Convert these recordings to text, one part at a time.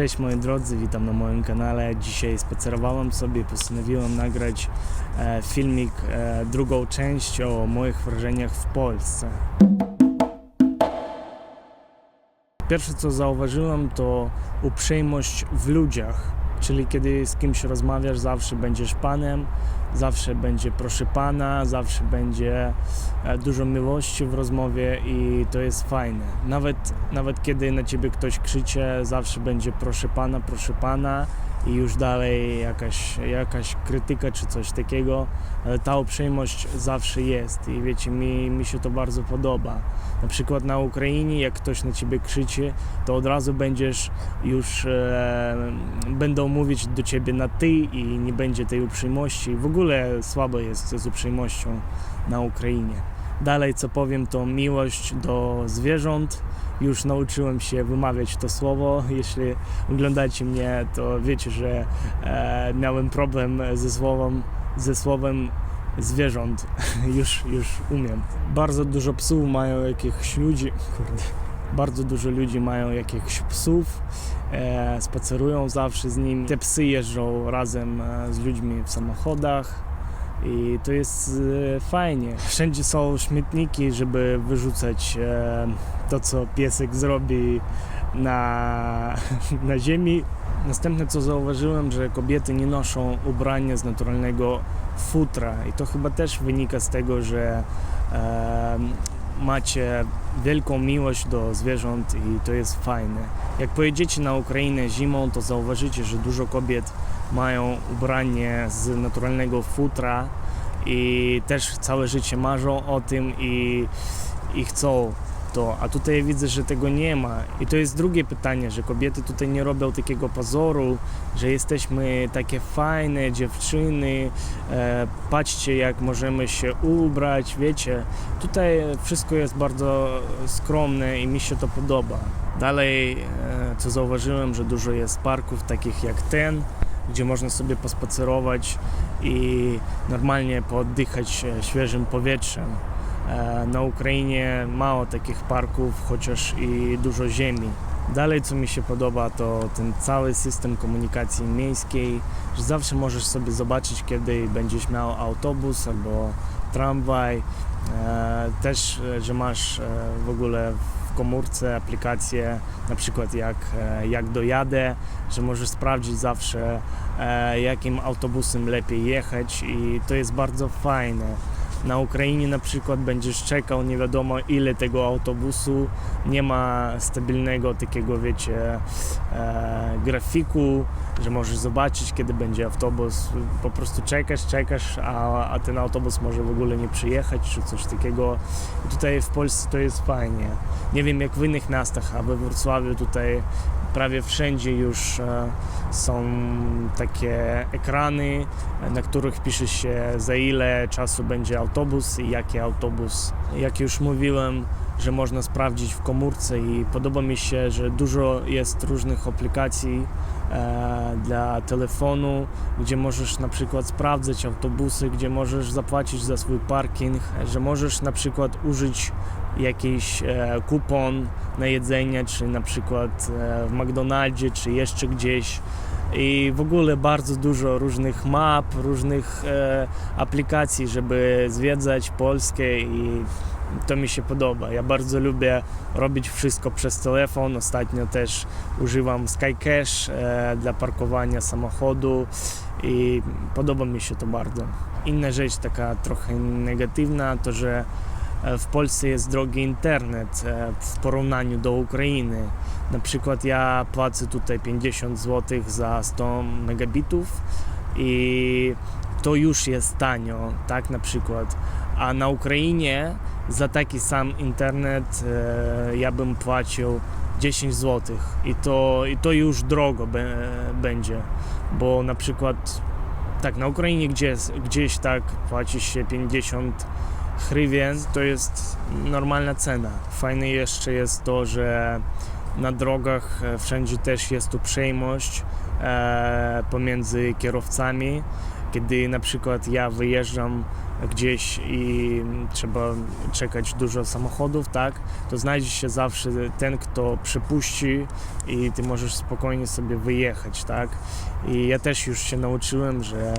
Cześć moi drodzy, witam na moim kanale. Dzisiaj spacerowałem sobie, postanowiłem nagrać e, filmik, e, drugą część o moich wrażeniach w Polsce. Pierwsze co zauważyłem to uprzejmość w ludziach, czyli kiedy z kimś rozmawiasz, zawsze będziesz panem, zawsze będzie proszę pana, zawsze będzie e, dużo miłości w rozmowie i to jest fajne. Nawet, nawet kiedy na ciebie ktoś krzyczy, zawsze będzie proszę pana, proszę pana i już dalej jakaś, jakaś krytyka czy coś takiego, ale ta uprzejmość zawsze jest i wiecie, mi, mi się to bardzo podoba. Na przykład na Ukrainie, jak ktoś na ciebie krzyczy, to od razu będziesz już e, będą mówić do ciebie na ty i nie będzie tej uprzejmości. W ogóle słabo jest z uprzejmością na Ukrainie. Dalej, co powiem, to miłość do zwierząt. Już nauczyłem się wymawiać to słowo. Jeśli oglądacie mnie, to wiecie, że e, miałem problem ze słowem, ze słowem zwierząt. już, już umiem. Bardzo dużo psów mają jakichś ludzi. Kurde. Bardzo dużo ludzi mają jakichś psów, e, spacerują zawsze z nimi. Te psy jeżdżą razem e, z ludźmi w samochodach i to jest e, fajnie. Wszędzie są śmietniki, żeby wyrzucać e, to, co piesek zrobi na, na ziemi. Następne, co zauważyłem, że kobiety nie noszą ubrania z naturalnego futra i to chyba też wynika z tego, że e, macie wielką miłość do zwierząt i to jest fajne. Jak pojedziecie na Ukrainę zimą, to zauważycie, że dużo kobiet mają ubranie z naturalnego futra i też całe życie marzą o tym i, i chcą to, a tutaj widzę, że tego nie ma. I to jest drugie pytanie, że kobiety tutaj nie robią takiego pozoru, że jesteśmy takie fajne dziewczyny, e, patrzcie jak możemy się ubrać, wiecie. Tutaj wszystko jest bardzo skromne i mi się to podoba. Dalej, e, co zauważyłem, że dużo jest parków takich jak ten, gdzie można sobie pospacerować i normalnie pooddychać e, świeżym powietrzem. E, Na Ukrainie mało takich parków, chociaż i dużo ziemi. Dalej, co mi się podoba, to ten cały system komunikacji miejskiej, że zawsze możesz sobie zobaczyć, kiedy będziesz miał autobus albo tramwaj. E, Też, e, że masz w ogóle w komórce aplikację, na przykład jak, jak dojadę, że możesz sprawdzić zawsze, jakim autobusem lepiej jechać i to jest bardzo fajne na Ukrainie na przykład będziesz czekał nie wiadomo ile tego autobusu, nie ma stabilnego takiego wiecie e, grafiku, że możesz zobaczyć kiedy będzie autobus, po prostu czekasz, czekasz, a, a ten autobus może w ogóle nie przyjechać czy coś takiego. I tutaj w Polsce to jest fajnie. Nie wiem jak w innych miastach, a we Wrocławiu tutaj prawie wszędzie już e, są takie ekrany, na których pisze się za ile czasu będzie autobus i jaki autobus. Jak już mówiłem, że można sprawdzić w komórce i podoba mi się, że dużo jest różnych aplikacji e, dla telefonu, gdzie możesz na przykład sprawdzać autobusy, gdzie możesz zapłacić za swój parking, że możesz na przykład użyć jakiś e, kupon na jedzenie, czy na przykład e, w McDonaldzie, czy jeszcze gdzieś. I w ogóle bardzo dużo różnych map, różnych e, aplikacji, żeby zwiedzać Polskę i to mi się podoba. Ja bardzo lubię robić wszystko przez telefon. Ostatnio też używam SkyCash e, dla parkowania samochodu i podoba mi się to bardzo. Inna rzecz taka trochę negatywna to, że w Polsce jest drogi internet e, w porównaniu do Ukrainy. Na przykład ja płacę tutaj 50 zł za 100 megabitów i to już jest tanio, tak na przykład. A na Ukrainie za taki sam internet e, ja bym płacił 10 zł i to, i to już drogo będzie, bo na przykład tak na Ukrainie gdzieś, gdzieś tak płaci się 50 hrywien, to jest normalna cena. Fajne jeszcze jest to, że na drogach e, wszędzie też jest uprzejmość e, pomiędzy kierowcami Kiedy na przykład ja wyjeżdżam gdzieś i trzeba czekać dużo samochodów, tak, to znajdzie się zawsze ten, kto przepuści i ty możesz spokojnie sobie wyjechać, tak. I ja też już się nauczyłem, że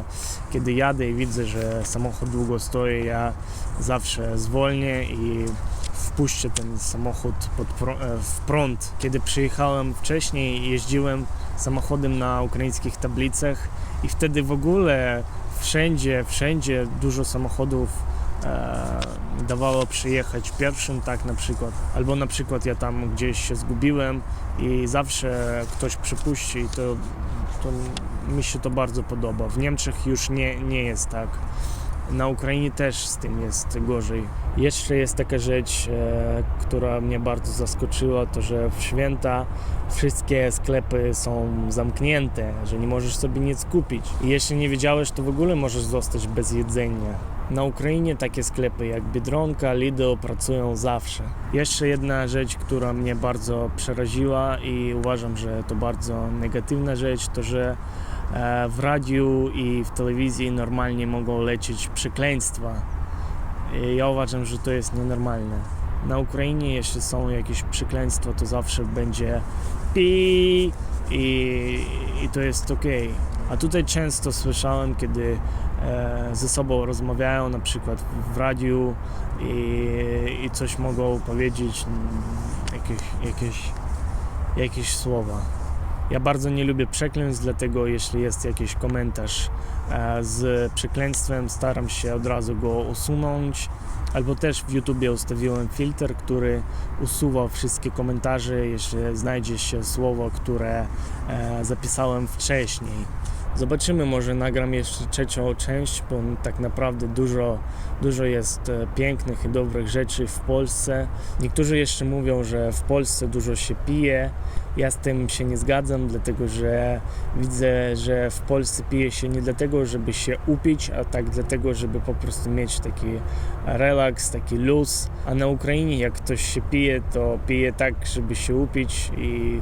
kiedy jadę i widzę, że samochód długo stoi, ja zawsze zwolnię i wpuszczę ten samochód prą- e, w prąd. Kiedy przyjechałem wcześniej, jeździłem samochodem na ukraińskich tablicach i wtedy w ogóle wszędzie, wszędzie dużo samochodów e, dawało przyjechać pierwszym, tak na przykład. Albo na przykład ja tam gdzieś się zgubiłem i zawsze ktoś przypuści, to, to mi się to bardzo podoba. W Niemczech już nie, nie jest tak. Na Ukrainie też z tym jest gorzej. Jeszcze jest taka rzecz, e, która mnie bardzo zaskoczyła, to że w święta wszystkie sklepy są zamknięte, że nie możesz sobie nic kupić. I jeśli nie wiedziałeś, to w ogóle możesz zostać bez jedzenia. Na Ukrainie takie sklepy jak Biedronka, Lidl pracują zawsze. Jeszcze jedna rzecz, która mnie bardzo przeraziła i uważam, że to bardzo negatywna rzecz, to że w radiu i w telewizji normalnie mogą lecieć przekleństwa. I ja uważam, że to jest nienormalne. Na Ukrainie, jeśli są jakieś przekleństwa, to zawsze będzie pi i, i to jest ok. A tutaj często słyszałem, kiedy e, ze sobą rozmawiają, na przykład w radiu i, i coś mogą powiedzieć, jakieś, jakieś, jakieś słowa. Ja bardzo nie lubię przekleństw, dlatego jeśli jest jakiś komentarz e, z przekleństwem, staram się od razu go usunąć. Albo też w YouTubie ustawiłem filtr, który usuwa wszystkie komentarze, jeśli znajdzie się słowo, które e, zapisałem wcześniej. Zobaczymy, może nagram jeszcze trzecią część, bo tak naprawdę dużo, dużo jest e, pięknych i dobrych rzeczy w Polsce. Niektórzy jeszcze mówią, że w Polsce dużo się pije. Ja z tym się nie zgadzam, dlatego że widzę, że w Polsce pije się nie dlatego, żeby się upić, a tak dlatego, żeby po prostu mieć taki relaks, taki luz. A na Ukrainie jak ktoś się pije, to pije tak, żeby się upić i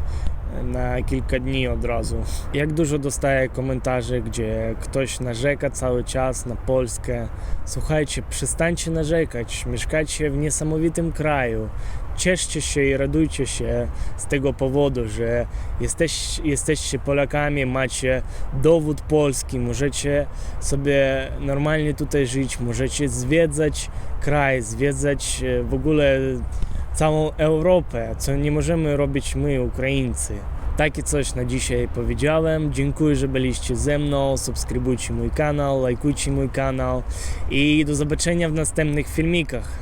na kilka dni od razu. Jak dużo dostaję komentarzy, gdzie ktoś narzeka cały czas na Polskę. Słuchajcie, przestańcie narzekać, mieszkacie w niesamowitym kraju. Cieszcie się i radujcie się z tego powodu, że jesteś, jesteście Polakami, macie dowód polski, możecie sobie normalnie tutaj żyć, możecie zwiedzać kraj, zwiedzać e, w ogóle całą Europę, co nie możemy robić my, Ukraińcy. Takie coś na dzisiaj powiedziałem. Dziękuję, że byliście ze mną. Subskrybujcie mój kanał, lajkujcie mój kanał i do zobaczenia w następnych filmikach.